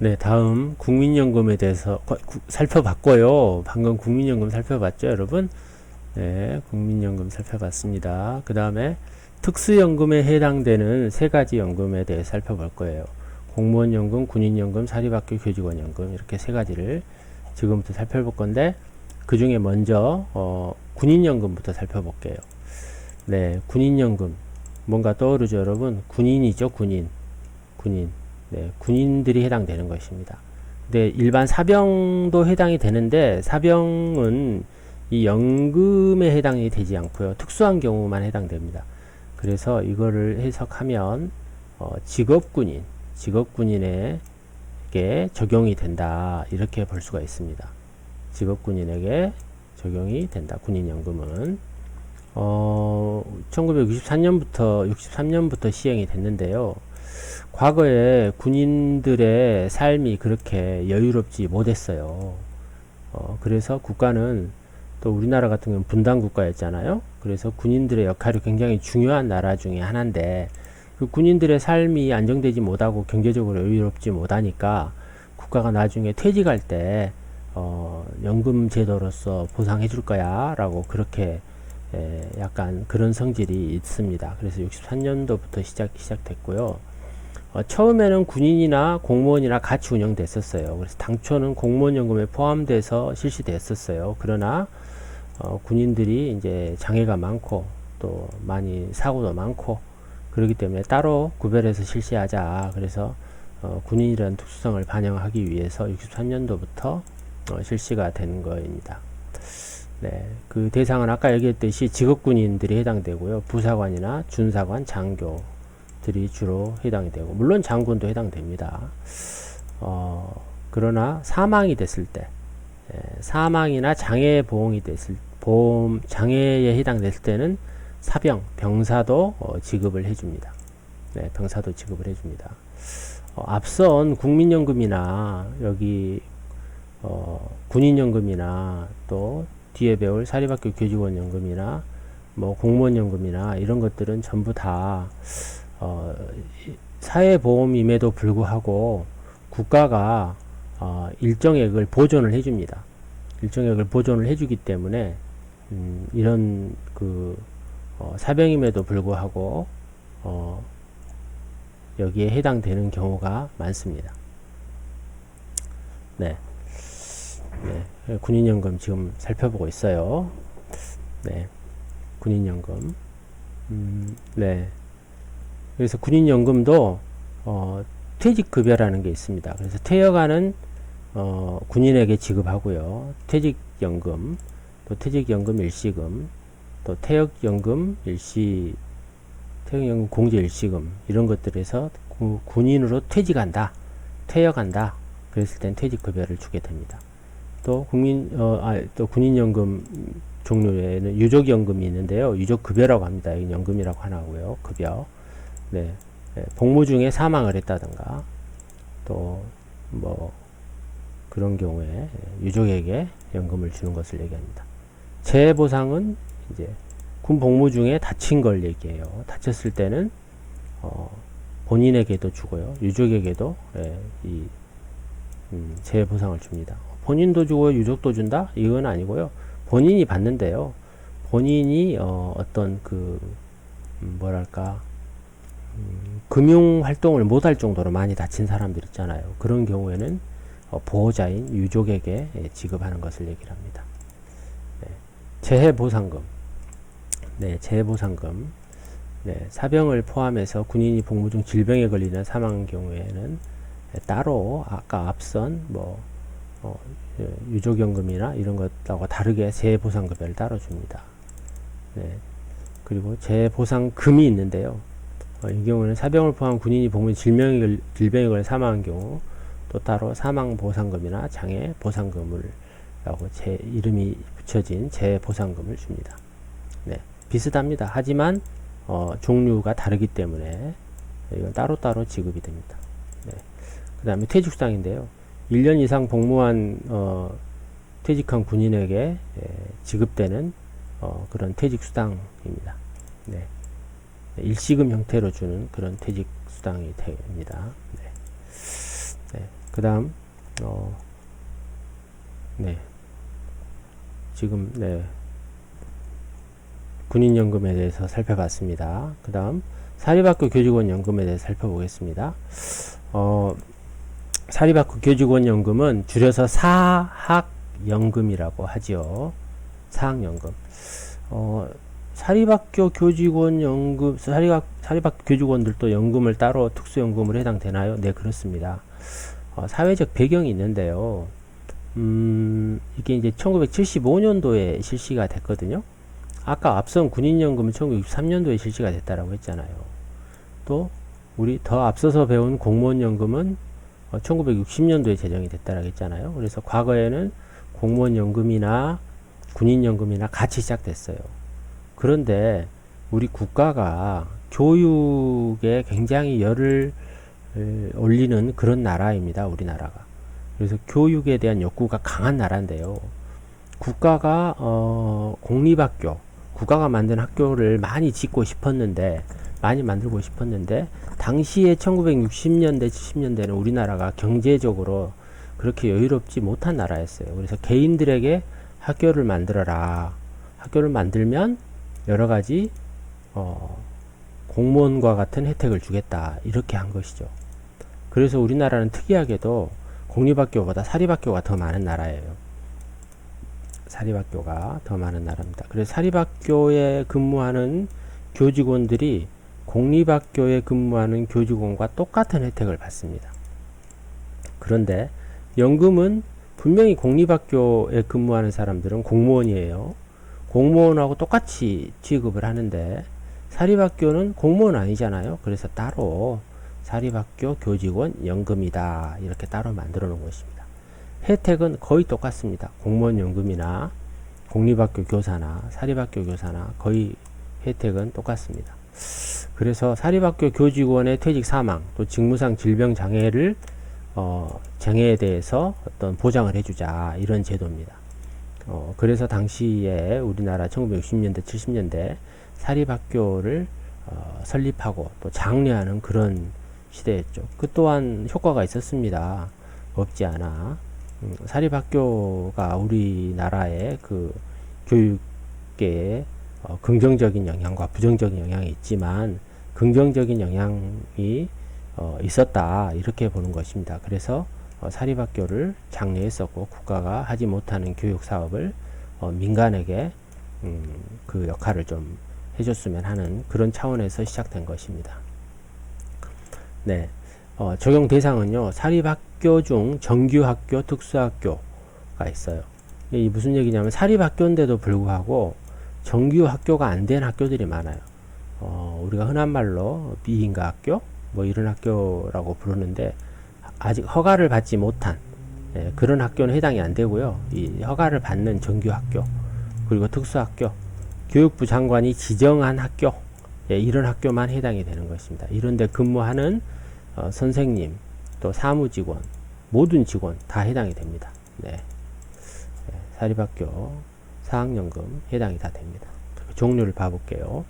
네, 다음 국민연금에 대해서 과- 구- 살펴봤고요. 방금 국민연금 살펴봤죠, 여러분? 네, 국민연금 살펴봤습니다. 그 다음에 특수연금에 해당되는 세 가지 연금에 대해 살펴볼 거예요. 공무원연금, 군인연금, 사립학교 교직원연금 이렇게 세 가지를 지금부터 살펴볼 건데 그 중에 먼저 어, 군인연금부터 살펴볼게요. 네, 군인연금 뭔가 떠오르죠, 여러분? 군인이죠, 군인, 군인. 네, 군인들이 해당되는 것입니다. 근데 일반 사병도 해당이 되는데 사병은 이 연금에 해당이 되지 않고요. 특수한 경우만 해당됩니다. 그래서 이거를 해석하면 어, 직업군인, 직업군인에게 적용이 된다 이렇게 볼 수가 있습니다. 직업군인에게 적용이 된다. 군인연금은 어, 1963년부터 63년부터 시행이 됐는데요. 과거에 군인들의 삶이 그렇게 여유롭지 못했어요. 어, 그래서 국가는 또 우리나라 같은 경우는 분단 국가였잖아요. 그래서 군인들의 역할이 굉장히 중요한 나라 중에 하나인데 그 군인들의 삶이 안정되지 못하고 경제적으로 여유롭지 못하니까 국가가 나중에 퇴직할 때 어, 연금 제도로서 보상해 줄 거야 라고 그렇게 에, 약간 그런 성질이 있습니다. 그래서 63년도부터 시작, 시작됐고요. 어, 처음에는 군인이나 공무원이나 같이 운영됐었어요. 그래서 당초는 공무원 연금에 포함돼서 실시됐었어요. 그러나 어, 군인들이 이제 장애가 많고 또 많이 사고도 많고 그렇기 때문에 따로 구별해서 실시하자. 그래서 어, 군인이라는 특수성을 반영하기 위해서 63년도부터 어, 실시가 된 거입니다. 네, 그 대상은 아까 얘기했듯이 직업군인들이 해당되고요. 부사관이나 준사관, 장교 들이 주로 해당이 되고, 물론 장군도 해당됩니다. 어, 그러나 사망이 됐을 때, 예, 사망이나 장애 보험이 됐을 보험 장애에 해당됐을 때는 사병, 병사도 어, 지급을 해줍니다. 네, 병사도 지급을 해줍니다. 어, 앞선 국민연금이나 여기 어, 군인연금이나 또 뒤에 배울 사립학교 교직원연금이나 뭐 공무원연금이나 이런 것들은 전부 다 어, 이- 사회보험임에도 불구하고 국가가 어, 일정액을 보존을 해줍니다. 일정액을 보존을 해주기 때문에 음, 이런 그 어, 사병임에도 불구하고 어, 여기에 해당되는 경우가 많습니다. 네. 네, 군인연금 지금 살펴보고 있어요. 네, 군인연금. 음, 네. 그래서 군인연금도 어, 퇴직급여라는 게 있습니다. 그래서 퇴역하는 어, 군인에게 지급하고요. 퇴직연금, 또 퇴직연금 일시금, 또 퇴역연금 일시, 퇴역연금 공제 일시금 이런 것들에서 구- 군인으로 퇴직한다, 퇴역한다. 그랬을 땐 퇴직급여를 주게 됩니다. 또 국민 어, 아, 또 군인연금 종류에는 유족연금이 있는데요. 유족급여라고 합니다. 이 연금이라고 하나고요. 급여. 네. 네, 복무 중에 사망을 했다든가 또 뭐 그런 경우에 유족에게 연금을 주는 것을 얘기합니다. 재보상은 이제 군 복무 중에 다친 걸 얘기해요. 다쳤을 때는 어, 본인에게도 주고요. 유족에게도 예, 이 음, 재보상을 줍니다. 본인도 주고 유족도 준다? 이건 아니고요. 본인이 받는데요. 본인이 어, 어떤 그 음, 뭐랄까 음, 금융 활동을 못할 정도로 많이 다친 사람들 있잖아요. 그런 경우에는 어, 보호자인 유족에게 예, 지급하는 것을 얘기를 합니다. 네. 재해보상금. 네, 재해보상금. 네, 사병을 포함해서 군인이 복무 중 질병에 걸리는 사망 경우에는 예, 따로 아까 앞선 뭐 어, 예, 유족연금이나 이런 것하고 다르게 재보상급여를 따로 줍니다. 네. 그리고 재보상금이 있는데요. 어, 이 경우는 사병을 포함 군인이 복무 질병에, 걸- 질병에 걸려 사망한 경우 또 따로 사망 보상금이나 장애 보상금을 라고 제 이름이 붙여진 재 보상금을 줍니다. 네. 비슷합니다. 하지만 어, 종류가 다르기 때문에 이건 따로따로 지급이 됩니다. 네. 그 다음에 퇴직수당인데요. 1년 이상 복무한 어, 퇴직한 군인에게 예, 지급되는 어, 그런 퇴직수당입니다. 네. 네, 일시금 형태로 주는 그런 퇴직 수당이 됩니다. 네. 네. 그그 다음, 어, 네. 지금, 네. 군인연금에 대해서 살펴봤습니다. 그 다음, 사립학교 교직원 연금에 대해서 살펴보겠습니다. 어, 사립학교 교직원 연금은 줄여서 사학연금이라고 하지요. 사학연금. 어, 사립학교 교직원 연금, 사립학, 사립학교 교직원들도 연금을 따로 특수연금으로 해당되나요? 네, 그렇습니다. 어, 사회적 배경이 있는데요. 음, 이게 이제 1975년도에 실시가 됐거든요. 아까 앞선 군인연금은 1963년도에 실시가 됐다라고 했잖아요. 또 우리 더 앞서서 배운 공무원연금은 어, 1960년도에 제정이 됐다라고 했잖아요. 그래서 과거에는 공무원연금이나 군인연금이나 같이 시작됐어요. 그런데 우리 국가가 교육에 굉장히 열을 에, 올리는 그런 나라입니다. 우리나라가. 그래서 교육에 대한 욕구가 강한 나라인데요. 국가가 어, 공립학교, 국가가 만든 학교를 많이 짓고 싶었는데 많이 만들고 싶었는데 당시에 1960년대 70년대는 우리나라가 경제적으로 그렇게 여유롭지 못한 나라였어요. 그래서 개인들에게 학교를 만들어라. 학교를 만들면 여러 가지 어, 공무원과 같은 혜택을 주겠다. 이렇게 한 것이죠. 그래서 우리나라는 특이하게도 공립학교보다 사립학교가 더 많은 나라예요. 사립학교가 더 많은 나라입니다. 그래서 사립학교에 근무하는 교직원들이 공립학교에 근무하는 교직원과 똑같은 혜택을 받습니다. 그런데 연금은 분명히 공립학교에 근무하는 사람들은 공무원이에요. 공무원하고 똑같이 취급을 하는데 사립학교는 공무원 아니잖아요. 그래서 따로 사립학교 교직원 연금이다. 이렇게 따로 만들어 놓은 것입니다. 혜택은 거의 똑같습니다. 공무원 연금이나 공립학교 교사나 사립학교 교사나 거의 혜택은 똑같습니다. 그래서 사립학교 교직원의 퇴직 사망 또 직무상 질병 장애를 어, 장애에 대해서 어떤 보장을 해주자 이런 제도입니다. 어, 그래서 당시에 우리나라 1960년대 70년대 사립학교를 어, 설립하고 또 장려하는 그런 시대였죠. 그 또한 효과가 있었습니다. 없지 않아. 음, 사립학교가 우리나라의 그 교육계에 어, 긍정적인 영향과 부정적인 영향이 있지만 긍정적인 영향이 어, 있었다 이렇게 보는 것입니다. 그래서 어, 사립학교를 장려했었고 국가가 하지 못하는 교육 사업을 어, 민간에게 음, 그 역할을 좀 해줬으면 하는 그런 차원에서 시작된 것입니다. 네, 어, 적용 대상은요 사립학교 중 정규학교, 특수학교가 있어요. 이 무슨 얘기냐면 사립학교인데도 불구하고 정규 학교가 안 된 학교들이 많아요. 어, 우리가 흔한 말로 비인가 학교 뭐 이런 학교라고 부르는데 아직 허가를 받지 못한 예, 그런 학교는 해당이 안 되고요. 이 허가를 받는 정규 학교 그리고 특수 학교 교육부 장관이 지정한 학교 예, 이런 학교만 해당이 되는 것입니다. 이런데 근무하는 어, 선생님 또 사무직원 모든 직원 다 해당이 됩니다. 네. 예, 사립학교 사학연금 해당이 다 됩니다. 종류를 봐볼게요.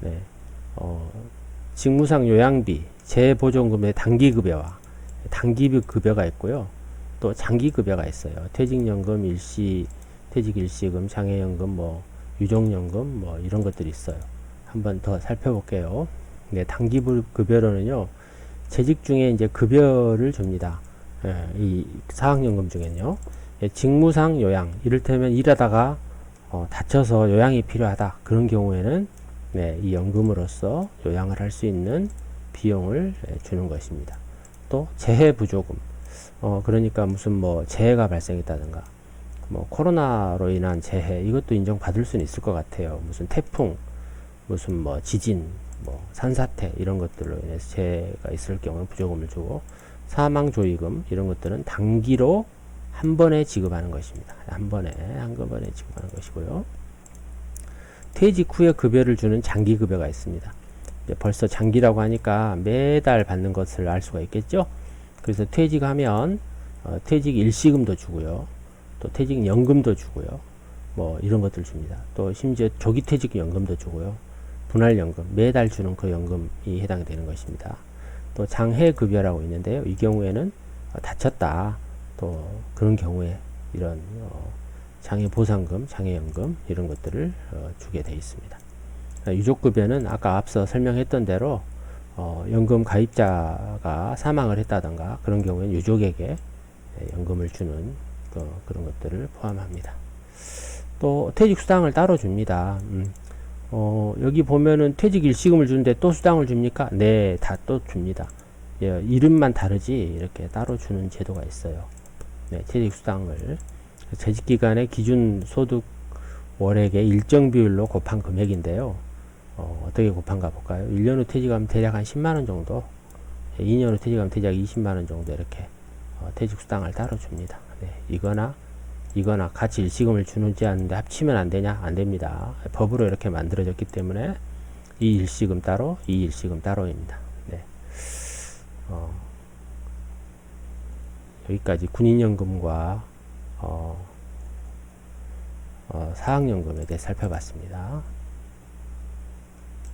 네. 어, 직무상 요양비, 재보존금의 단기급여와 단기급여가 있고요. 또 장기급여가 있어요. 퇴직연금, 일시, 퇴직 일시금, 장애연금, 뭐 유족연금, 뭐 이런 것들이 있어요. 한번 더 살펴볼게요. 네, 단기급여로는요. 재직 중에 이제 급여를 줍니다. 예, 이 사학연금 중엔요. 예, 직무상 요양, 이를테면 일하다가 어, 다쳐서 요양이 필요하다. 그런 경우에는 네, 이 연금으로서 요양을 할 수 있는 비용을 예, 주는 것입니다. 또 재해 부조금. 어, 그러니까 무슨 뭐 재해가 발생했다든가 뭐 코로나로 인한 재해 이것도 인정받을 수는 있을 것 같아요. 무슨 태풍, 무슨 뭐 지진, 뭐 산사태 이런 것들로 인해서 재해가 있을 경우 부조금을 주고 사망조의금 이런 것들은 단기로 한 번에 지급하는 것입니다. 한 번에 한꺼번에 지급하는 것이고요. 퇴직 후에 급여를 주는 장기 급여가 있습니다. 벌써 장기라고 하니까 매달 받는 것을 알 수가 있겠죠. 그래서 퇴직하면 어, 퇴직 일시금도 주고요. 또 퇴직 연금도 주고요. 뭐 이런 것들 줍니다. 또 심지어 조기 퇴직 연금도 주고요. 분할 연금 매달 주는 그 연금이 해당되는 것입니다. 또 장해 급여라고 있는데요. 이 경우에는 어, 다쳤다 또 그런 경우에 이런 어, 장애 보상금, 장애 연금 이런 것들을 어, 주게 돼 있습니다. 아, 유족급여는 아까 앞서 설명했던 대로 어, 연금 가입자가 사망을 했다던가 그런 경우에는 유족에게 예, 연금을 주는 그, 그런 것들을 포함합니다. 또 퇴직 수당을 따로 줍니다. 음, 어, 여기 보면은 퇴직 일시금을 주는데 또 수당을 줍니까? 네, 다 또 줍니다. 예, 이름만 다르지 이렇게 따로 주는 제도가 있어요. 네, 퇴직 수당을 재직 기간의 기준 소득 월액의 일정 비율로 곱한 금액인데요. 어, 어떻게 곱한가 볼까요? 1년 후 퇴직하면 대략 한 10만 원 정도, 예, 2년 후 퇴직하면 대략 20만 원 정도 이렇게 어, 퇴직 수당을 따로 줍니다. 네, 이거나 이거나 같이 일시금을 주는지 않는데 합치면 안 되냐? 안 됩니다. 법으로 이렇게 만들어졌기 때문에 이 일시금 따로, 이 일시금 따로입니다. 네. 어, 여기까지 군인연금과 어, 어, 사학연금에 대해 살펴봤습니다.